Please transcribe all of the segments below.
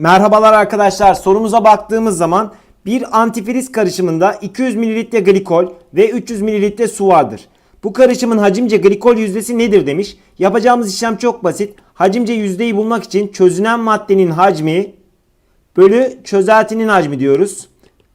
Merhabalar arkadaşlar. Sorumuza baktığımız zaman bir antifriz karışımında 200 ml glikol ve 300 ml su vardır. Bu karışımın hacimce glikol yüzdesi nedir demiş. Yapacağımız işlem çok basit. Hacimce yüzdeyi bulmak için çözünen maddenin hacmi bölü çözeltinin hacmi diyoruz.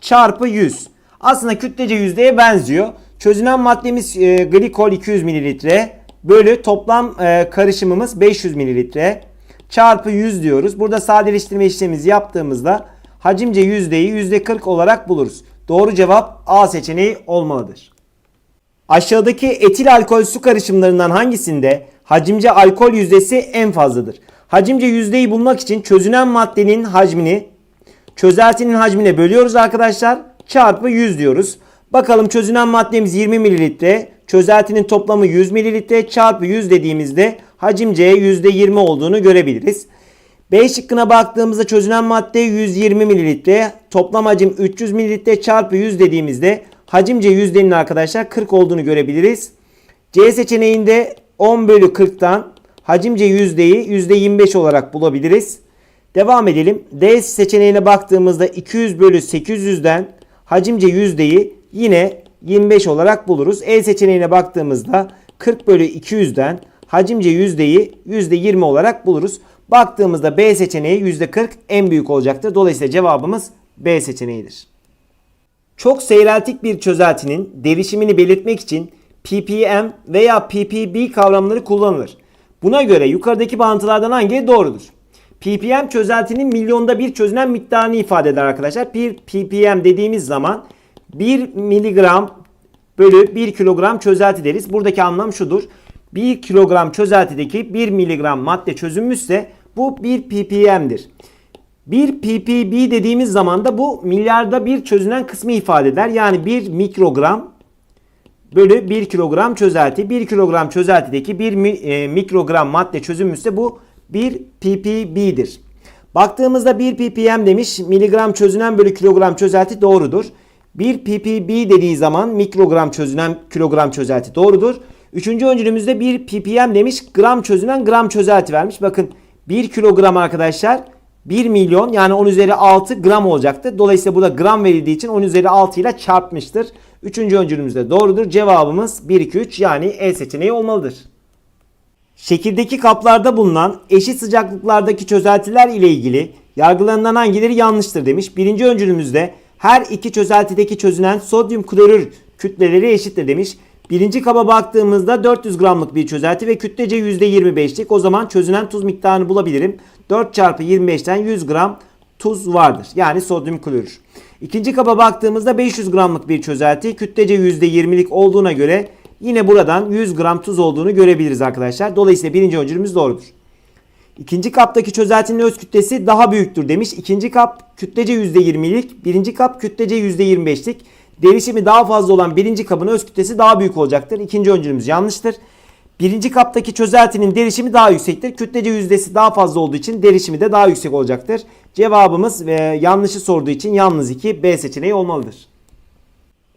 Çarpı 100. Aslında kütlece yüzdeye benziyor. Çözünen maddemiz e, glikol 200 ml bölü toplam e, karışımımız 500 ml çarpı 100 diyoruz. Burada sadeleştirme işlemimizi yaptığımızda hacimce yüzdeyi %40 olarak buluruz. Doğru cevap A seçeneği olmalıdır. Aşağıdaki etil alkol su karışımlarından hangisinde hacimce alkol yüzdesi en fazladır? Hacimce yüzdeyi bulmak için çözünen maddenin hacmini çözeltinin hacmine bölüyoruz arkadaşlar. Çarpı 100 diyoruz. Bakalım çözünen maddemiz 20 mililitre. Çözeltinin toplamı 100 mililitre çarpı 100 dediğimizde hacimce %20 olduğunu görebiliriz. B şıkkına baktığımızda çözünen madde 120 mililitre. Toplam hacim 300 mililitre çarpı 100 dediğimizde hacimce yüzdenin arkadaşlar 40 olduğunu görebiliriz. C seçeneğinde 10 bölü 40'tan hacimce yüzdeyi %25 olarak bulabiliriz. Devam edelim. D seçeneğine baktığımızda 200 bölü 800'den hacimce yüzdeyi yine 25 olarak buluruz. E seçeneğine baktığımızda 40 bölü 200'den hacimce yüzdeyi %20 olarak buluruz. Baktığımızda B seçeneği %40 en büyük olacaktır. Dolayısıyla cevabımız B seçeneğidir. Çok seyreltik bir çözeltinin derişimini belirtmek için ppm veya ppb kavramları kullanılır. Buna göre yukarıdaki bağıntılardan hangileri doğrudur? ppm çözeltinin milyonda bir çözünen miktarını ifade eder arkadaşlar. Bir ppm dediğimiz zaman 1 miligram bölü 1 kilogram çözelti deriz. Buradaki anlam şudur. 1 kilogram çözeltideki 1 miligram madde çözünmüşse bu 1 ppm'dir. 1 ppb dediğimiz zaman da bu milyarda bir çözünen kısmı ifade eder. Yani 1 mikrogram bölü 1 kilogram çözelti. 1 kilogram çözeltideki 1 mi- e, mikrogram madde çözünmüşse bu 1 ppb'dir. Baktığımızda 1 ppm demiş miligram çözünen bölü kilogram çözelti doğrudur. 1 ppb dediği zaman mikrogram çözünen kilogram çözelti doğrudur. Üçüncü öncülümüzde 1 ppm demiş gram çözünen gram çözelti vermiş. Bakın 1 kilogram arkadaşlar 1 milyon yani 10 üzeri 6 gram olacaktır. Dolayısıyla burada gram verildiği için 10 üzeri 6 ile çarpmıştır. Üçüncü öncülümüzde doğrudur. Cevabımız 1, 2, 3 yani E seçeneği olmalıdır. Şekildeki kaplarda bulunan eşit sıcaklıklardaki çözeltiler ile ilgili yargılarından hangileri yanlıştır demiş. Birinci öncülümüzde her iki çözeltideki çözünen sodyum klorür kütleleri eşittir demiş. Birinci kaba baktığımızda 400 gramlık bir çözelti ve kütlece %25'lik. O zaman çözünen tuz miktarını bulabilirim. 4 çarpı 25'ten 100 gram tuz vardır. Yani sodyum klorür. İkinci kaba baktığımızda 500 gramlık bir çözelti. Kütlece %20'lik olduğuna göre yine buradan 100 gram tuz olduğunu görebiliriz arkadaşlar. Dolayısıyla birinci öncülümüz doğrudur. İkinci kaptaki çözeltinin öz kütlesi daha büyüktür demiş. İkinci kap kütlece %20'lik, birinci kap kütlece %25'lik. Derişimi daha fazla olan birinci kabın öz kütlesi daha büyük olacaktır. İkinci öncülümüz yanlıştır. Birinci kaptaki çözeltinin derişimi daha yüksektir. Kütlece yüzdesi daha fazla olduğu için derişimi de daha yüksek olacaktır. Cevabımız e, yanlışı sorduğu için yalnız 2 B seçeneği olmalıdır.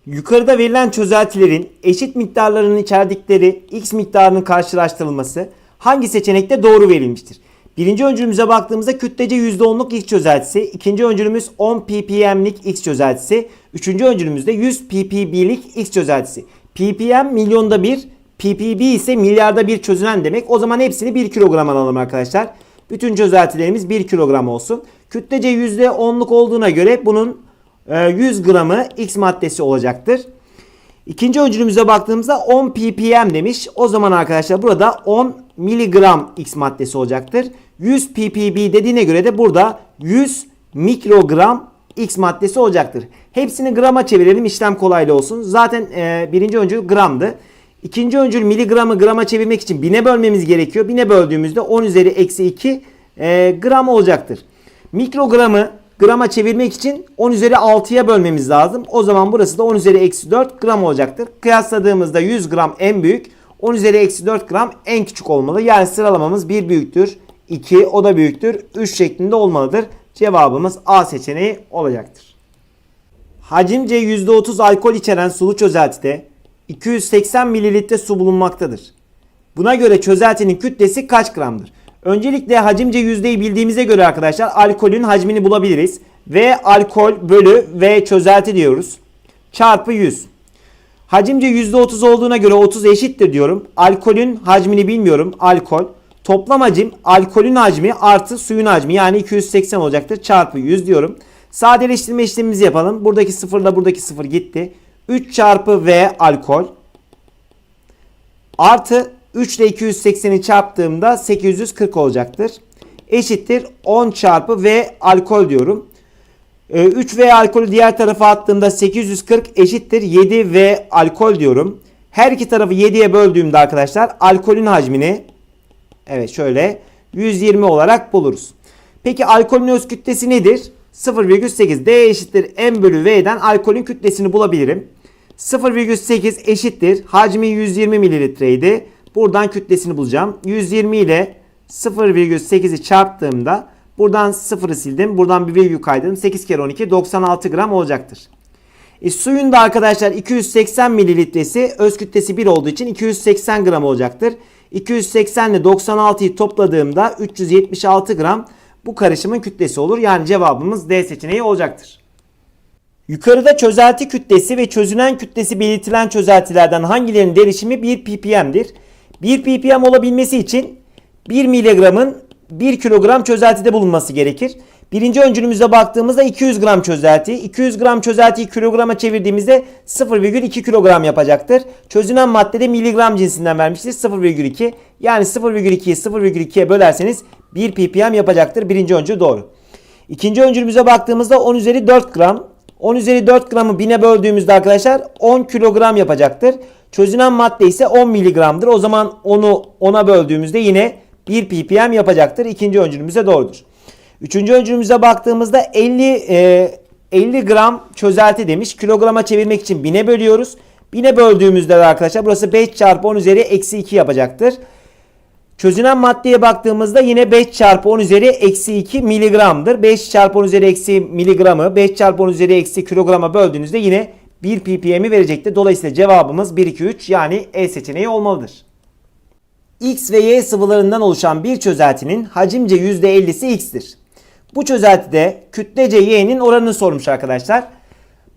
Yukarıda verilen çözeltilerin eşit miktarlarının içerdikleri x miktarının karşılaştırılması hangi seçenekte doğru verilmiştir? Birinci öncülümüze baktığımızda kütlece %10'luk x çözeltisi, ikinci öncülümüz 10 ppm'lik x çözeltisi, üçüncü öncülümüzde 100 ppb'lik x çözeltisi. ppm milyonda bir, ppb ise milyarda bir çözünen demek. O zaman hepsini 1 kilogram alalım arkadaşlar. Bütün çözeltilerimiz 1 kilogram olsun. Kütlece %10'luk olduğuna göre bunun e, 100 gramı x maddesi olacaktır. İkinci öncülümüze baktığımızda 10 ppm demiş. O zaman arkadaşlar burada 10 miligram x maddesi olacaktır. 100 ppb dediğine göre de burada 100 mikrogram x maddesi olacaktır. Hepsini grama çevirelim işlem kolaylı olsun. Zaten e, birinci öncül gramdı. İkinci öncül miligramı grama çevirmek için bine bölmemiz gerekiyor. Bine böldüğümüzde 10 üzeri eksi 2 e, gram olacaktır. Mikrogramı grama çevirmek için 10 üzeri 6'ya bölmemiz lazım. O zaman burası da 10 üzeri eksi 4 gram olacaktır. Kıyasladığımızda 100 gram en büyük, 10 üzeri eksi 4 gram en küçük olmalı. Yani sıralamamız 1 büyüktür, 2 o da büyüktür, 3 şeklinde olmalıdır. Cevabımız A seçeneği olacaktır. Hacimce %30 alkol içeren sulu çözeltide 280 mililitre su bulunmaktadır. Buna göre çözeltinin kütlesi kaç gramdır? Öncelikle hacimce yüzdeyi bildiğimize göre arkadaşlar alkolün hacmini bulabiliriz. V alkol bölü V çözelti diyoruz. Çarpı 100. Hacimce %30 olduğuna göre 30 eşittir diyorum. Alkolün hacmini bilmiyorum. Alkol. Toplam hacim alkolün hacmi artı suyun hacmi yani 280 olacaktır. Çarpı 100 diyorum. Sadeleştirme işlemimizi yapalım. Buradaki sıfırla buradaki sıfır gitti. 3 çarpı V alkol. Artı 3 ile 280'i çarptığımda 840 olacaktır. Eşittir 10 çarpı V alkol diyorum. 3 V alkolü diğer tarafa attığımda 840 eşittir 7 V alkol diyorum. Her iki tarafı 7'ye böldüğümde arkadaşlar alkolün hacmini evet şöyle 120 olarak buluruz. Peki alkolün öz kütlesi nedir? 0,8 D eşittir M bölü V'den alkolün kütlesini bulabilirim. 0,8 eşittir hacmi 120 mililitreydi. Buradan kütlesini bulacağım. 120 ile 0,8'i çarptığımda buradan 0'ı sildim. Buradan bir virgül kaydım. 8 kere 12 96 gram olacaktır. E, suyun da arkadaşlar 280 mililitresi öz kütlesi 1 olduğu için 280 gram olacaktır. 280 ile 96'yı topladığımda 376 gram bu karışımın kütlesi olur. Yani cevabımız D seçeneği olacaktır. Yukarıda çözelti kütlesi ve çözünen kütlesi belirtilen çözeltilerden hangilerinin derişimi 1 ppm'dir? 1 ppm olabilmesi için 1 miligramın 1 kilogram çözeltide bulunması gerekir. Birinci öncülümüze baktığımızda 200 gram çözelti. 200 gram çözeltiyi kilograma çevirdiğimizde 0,2 kilogram yapacaktır. Çözünen maddede miligram cinsinden vermiştir. 0,2 yani 0,2'yi 0,2'ye bölerseniz 1 ppm yapacaktır. Birinci öncül doğru. İkinci öncülümüze baktığımızda 10 üzeri 4 gram. 10 üzeri 4 gramı 1000'e böldüğümüzde arkadaşlar 10 kilogram yapacaktır. Çözünen madde ise 10 miligramdır. O zaman onu 10'a böldüğümüzde yine 1 ppm yapacaktır. İkinci öncülümüze doğrudur. Üçüncü öncülümüze baktığımızda 50 e, 50 gram çözelti demiş. Kilograma çevirmek için 1000'e bölüyoruz. 1000'e böldüğümüzde de arkadaşlar burası 5 çarpı 10 üzeri eksi 2 yapacaktır. Çözünen maddeye baktığımızda yine 5 çarpı 10 üzeri eksi 2 miligramdır. 5 çarpı 10 üzeri eksi miligramı 5 çarpı 10 üzeri eksi kilograma böldüğünüzde yine 1 ppm'i verecektir. Dolayısıyla cevabımız 1, 2, 3 yani E seçeneği olmalıdır. X ve Y sıvılarından oluşan bir çözeltinin hacimce %50'si X'tir. Bu çözeltide kütlece Y'nin oranını sormuş arkadaşlar.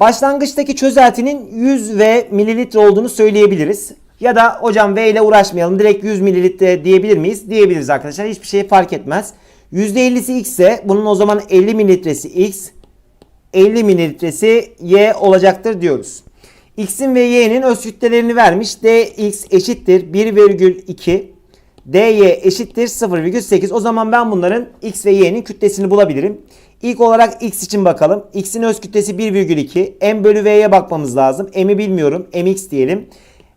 Başlangıçtaki çözeltinin 100 ve mililitre olduğunu söyleyebiliriz. Ya da hocam V ile uğraşmayalım direkt 100 mililitre diyebilir miyiz? Diyebiliriz arkadaşlar. Hiçbir şey fark etmez. %50'si X ise bunun o zaman 50 mililitresi X, 50 mililitresi Y olacaktır diyoruz. X'in ve Y'nin öz kütlelerini vermiş. Dx eşittir 1,2 dy eşittir 0,8. O zaman ben bunların x ve y'nin kütlesini bulabilirim. İlk olarak x için bakalım. x'in öz kütlesi 1,2. m bölü v'ye bakmamız lazım. m'i bilmiyorum. mx diyelim.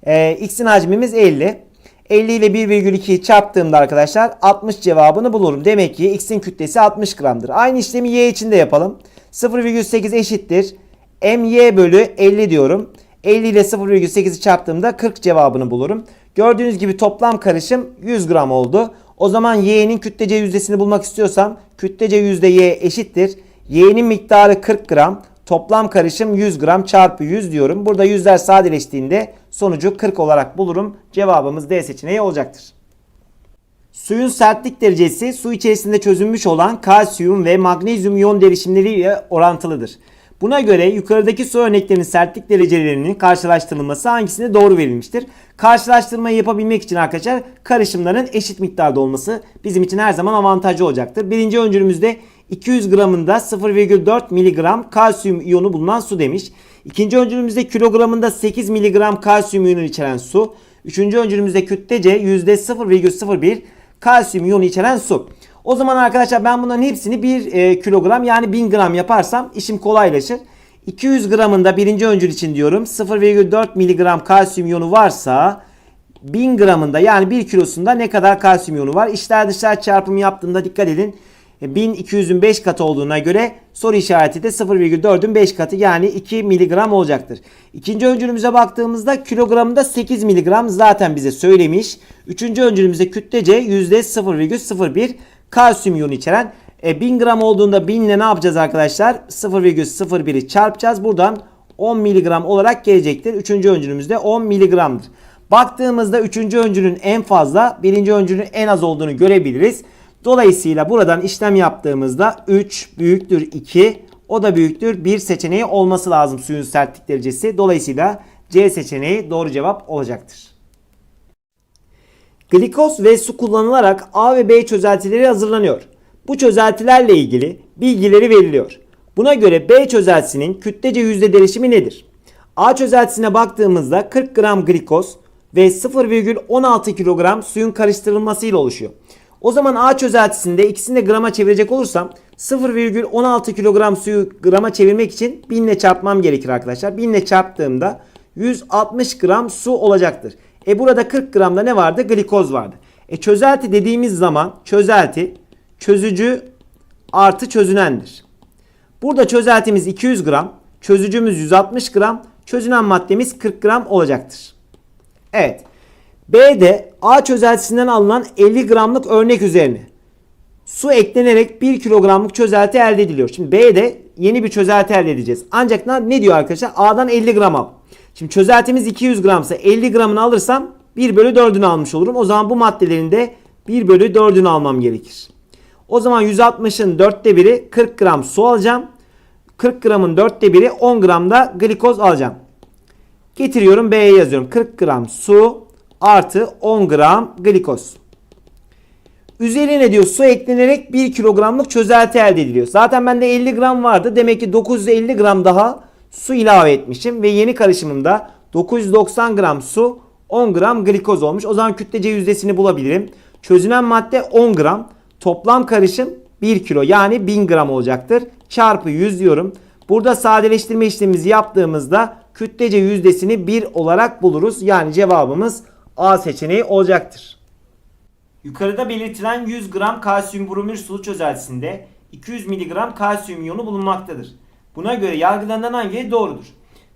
Ee, x'in hacmimiz 50. 50 ile 1,2'yi çarptığımda arkadaşlar 60 cevabını bulurum. Demek ki x'in kütlesi 60 gramdır. Aynı işlemi y için de yapalım. 0,8 eşittir. my bölü 50 diyorum. 50 ile 0,8'i çarptığımda 40 cevabını bulurum. Gördüğünüz gibi toplam karışım 100 gram oldu. O zaman y'nin kütlece yüzdesini bulmak istiyorsam kütlece yüzde y eşittir. y'nin miktarı 40 gram. Toplam karışım 100 gram çarpı 100 diyorum. Burada yüzler sadeleştiğinde sonucu 40 olarak bulurum. Cevabımız D seçeneği olacaktır. Suyun sertlik derecesi su içerisinde çözülmüş olan kalsiyum ve magnezyum iyon derişimleriyle orantılıdır. Buna göre yukarıdaki su örneklerinin sertlik derecelerinin karşılaştırılması hangisine doğru verilmiştir? Karşılaştırmayı yapabilmek için arkadaşlar karışımların eşit miktarda olması bizim için her zaman avantajlı olacaktır. Birinci öncülümüzde 200 gramında 0,4 miligram kalsiyum iyonu bulunan su demiş. İkinci öncülümüzde kilogramında 8 miligram kalsiyum iyonu içeren su. Üçüncü öncülümüzde kütlece %0,01 kalsiyum iyonu içeren su. O zaman arkadaşlar ben bunların hepsini 1 e, kilogram yani 1000 gram yaparsam işim kolaylaşır. 200 gramında birinci öncül için diyorum 0,4 miligram kalsiyum iyonu varsa 1000 gramında yani 1 kilosunda ne kadar kalsiyum iyonu var? İçler dışlar çarpımı yaptığımda dikkat edin. 1200'ün 5 katı olduğuna göre soru işareti de 0,4'ün 5 katı yani 2 miligram olacaktır. İkinci öncülümüze baktığımızda kilogramında 8 miligram zaten bize söylemiş. Üçüncü öncülümüzde kütlece %0,01 kalsiyum iyonu içeren e, 1000 gram olduğunda 1000 ile ne yapacağız arkadaşlar? 0,01'i çarpacağız. Buradan 10 miligram olarak gelecektir. Üçüncü öncülümüzde 10 miligramdır. Baktığımızda üçüncü öncülün en fazla birinci öncülün en az olduğunu görebiliriz. Dolayısıyla buradan işlem yaptığımızda 3 büyüktür 2 o da büyüktür 1 seçeneği olması lazım suyun sertlik derecesi. Dolayısıyla C seçeneği doğru cevap olacaktır. Glikoz ve su kullanılarak A ve B çözeltileri hazırlanıyor. Bu çözeltilerle ilgili bilgileri veriliyor. Buna göre B çözeltisinin kütlece yüzde derişimi nedir? A çözeltisine baktığımızda 40 gram glikoz ve 0,16 kilogram suyun karıştırılmasıyla oluşuyor. O zaman A çözeltisinde ikisini de grama çevirecek olursam 0,16 kilogram suyu grama çevirmek için 1000 ile çarpmam gerekir arkadaşlar. 1000 ile çarptığımda 160 gram su olacaktır. E burada 40 gramda ne vardı? Glikoz vardı. E çözelti dediğimiz zaman çözelti çözücü artı çözünendir. Burada çözeltimiz 200 gram, çözücümüz 160 gram, çözünen maddemiz 40 gram olacaktır. Evet. B'de A çözeltisinden alınan 50 gramlık örnek üzerine su eklenerek 1 kilogramlık çözelti elde ediliyor. Şimdi B'de yeni bir çözelti elde edeceğiz. Ancak ne diyor arkadaşlar? A'dan 50 gram al. Şimdi çözeltimiz 200 gramsa 50 gramını alırsam 1 bölü 4'ünü almış olurum. O zaman bu maddelerin de 1 bölü 4'ünü almam gerekir. O zaman 160'ın 4'te 1'i 40 gram su alacağım. 40 gramın 4'te 1'i 10 gram da glikoz alacağım. Getiriyorum B'ye yazıyorum. 40 gram su artı 10 gram glikoz. Üzerine diyor su eklenerek 1 kilogramlık çözelti elde ediliyor. Zaten bende 50 gram vardı. Demek ki 950 gram daha su ilave etmişim. Ve yeni karışımımda 990 gram su 10 gram glikoz olmuş. O zaman kütlece yüzdesini bulabilirim. Çözünen madde 10 gram. Toplam karışım 1 kilo yani 1000 gram olacaktır. Çarpı 100 diyorum. Burada sadeleştirme işlemimizi yaptığımızda kütlece yüzdesini 1 olarak buluruz. Yani cevabımız A seçeneği olacaktır. Yukarıda belirtilen 100 gram kalsiyum bromür sulu çözeltisinde 200 mg kalsiyum iyonu bulunmaktadır. Buna göre yargılanan hangileri doğrudur?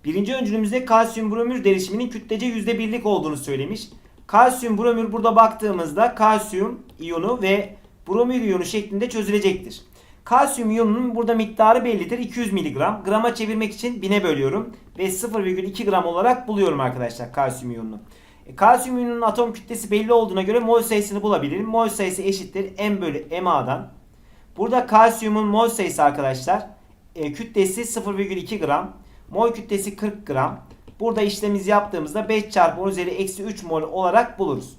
Birinci öncülümüzde kalsiyum bromür derişiminin kütlece %1'lik olduğunu söylemiş. Kalsiyum bromür burada baktığımızda kalsiyum iyonu ve bromür iyonu şeklinde çözülecektir. Kalsiyum iyonunun burada miktarı bellidir. 200 mg. Grama çevirmek için 1000'e bölüyorum. Ve 0,2 gram olarak buluyorum arkadaşlar kalsiyum iyonunu. E, kalsiyum iyonunun atom kütlesi belli olduğuna göre mol sayısını bulabilirim. Mol sayısı eşittir M bölü MA'dan. Burada kalsiyumun mol sayısı arkadaşlar e, kütlesi 0,2 gram. Mol kütlesi 40 gram. Burada işlemimizi yaptığımızda 5 çarpı 10 üzeri eksi 3 mol olarak buluruz.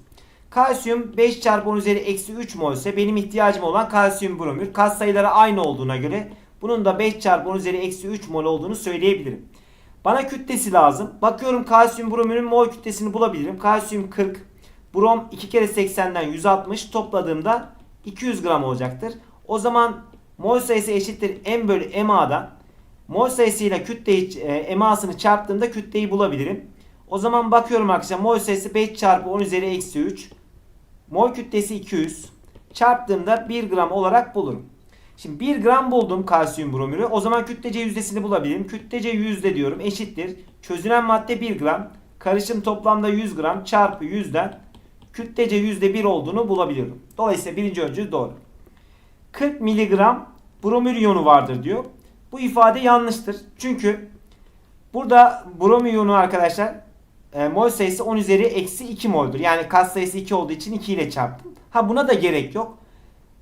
Kalsiyum 5 çarpı 10 üzeri eksi 3 mol ise benim ihtiyacım olan kalsiyum bromür. Kat sayıları aynı olduğuna göre bunun da 5 çarpı 10 üzeri eksi 3 mol olduğunu söyleyebilirim. Bana kütlesi lazım. Bakıyorum kalsiyum bromürün mol kütlesini bulabilirim. Kalsiyum 40. Brom 2 kere 80'den 160 topladığımda 200 gram olacaktır. O zaman mol sayısı eşittir M bölü MA'dan. Mol sayısıyla kütleyi, e, MA'sını çarptığımda kütleyi bulabilirim. O zaman bakıyorum arkadaşlar mol sayısı 5 çarpı 10 üzeri eksi 3. Mol kütlesi 200. Çarptığımda 1 gram olarak bulurum. Şimdi 1 gram buldum kalsiyum bromürü. O zaman kütlece yüzdesini bulabilirim. Kütlece yüzde diyorum eşittir. Çözünen madde 1 gram. Karışım toplamda 100 gram çarpı 100'den kütlece yüzde 1 olduğunu bulabiliyorum. Dolayısıyla birinci öncül doğru. 40 miligram bromür iyonu vardır diyor. Bu ifade yanlıştır. Çünkü burada bromür iyonu arkadaşlar e, mol sayısı 10 üzeri eksi 2 moldur. Yani kat sayısı 2 olduğu için 2 ile çarptım. Ha buna da gerek yok.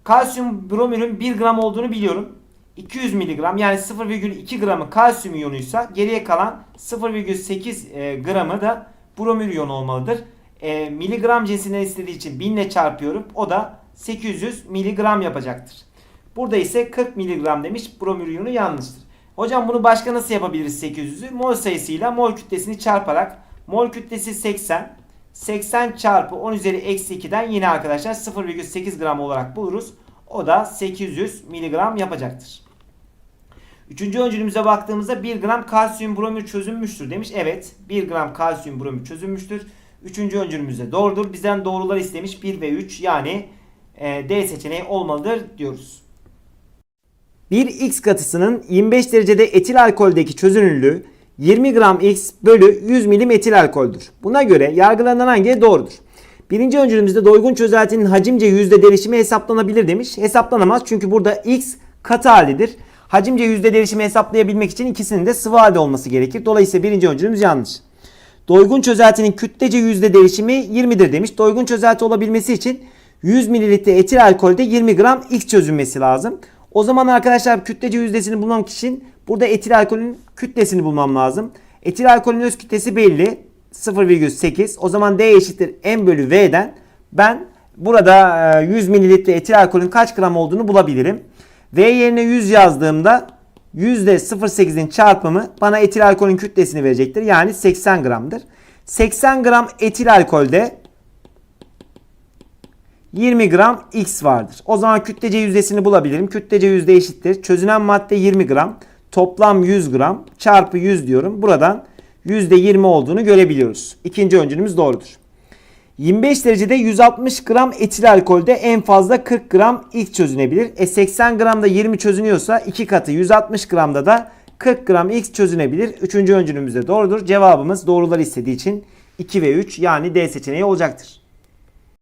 Kalsiyum bromürün 1 gram olduğunu biliyorum. 200 mg yani 0,2 gramı kalsiyum iyonuysa geriye kalan 0,8 e, gramı da bromür iyonu olmalıdır. E, miligram cinsinden istediği için 1000 ile çarpıyorum. O da 800 miligram yapacaktır. Burada ise 40 miligram demiş. Bromür iyonu yanlıştır. Hocam bunu başka nasıl yapabiliriz 800'ü? Mol sayısıyla mol kütlesini çarparak mol kütlesi 80 80 çarpı 10 üzeri eksi 2'den yine arkadaşlar 0,8 gram olarak buluruz. O da 800 miligram yapacaktır. Üçüncü öncülümüze baktığımızda 1 gram kalsiyum bromür çözünmüştür demiş. Evet 1 gram kalsiyum bromür çözünmüştür. Üçüncü öncülümüzde doğrudur. Bizden doğrular istemiş 1 ve 3 yani D seçeneği olmalıdır diyoruz. Bir X katısının 25 derecede etil alkoldeki çözünürlüğü 20 gram X bölü 100 milim etil alkoldür. Buna göre yargılanan hangi doğrudur? Birinci öncülümüzde doygun çözeltinin hacimce yüzde derişimi hesaplanabilir demiş. Hesaplanamaz çünkü burada X katı halidir. Hacimce yüzde derişimi hesaplayabilmek için ikisinin de sıvı halde olması gerekir. Dolayısıyla birinci öncülümüz yanlış. Doygun çözeltinin kütlece yüzde derişimi 20'dir demiş. Doygun çözelti olabilmesi için 100 mililitre etil alkolde 20 gram X çözünmesi lazım. O zaman arkadaşlar kütlece yüzdesini bulmam için burada etil alkolün kütlesini bulmam lazım. Etil alkolün öz kütlesi belli. 0,8. O zaman D eşittir M bölü V'den ben burada e, 100 mililitre etil alkolün kaç gram olduğunu bulabilirim. V yerine 100 yazdığımda %0,8'in çarpımı bana etil alkolün kütlesini verecektir. Yani 80 gramdır. 80 gram etil alkolde 20 gram X vardır. O zaman kütlece yüzdesini bulabilirim. Kütlece yüzde eşittir. Çözünen madde 20 gram. Toplam 100 gram çarpı 100 diyorum. Buradan yüzde 20 olduğunu görebiliyoruz. İkinci öncülümüz doğrudur. 25 derecede 160 gram etil alkolde en fazla 40 gram X çözünebilir. E 80 gramda 20 çözünüyorsa 2 katı 160 gramda da 40 gram X çözünebilir. Üçüncü öncülümüz de doğrudur. Cevabımız doğruları istediği için 2 ve 3 yani D seçeneği olacaktır.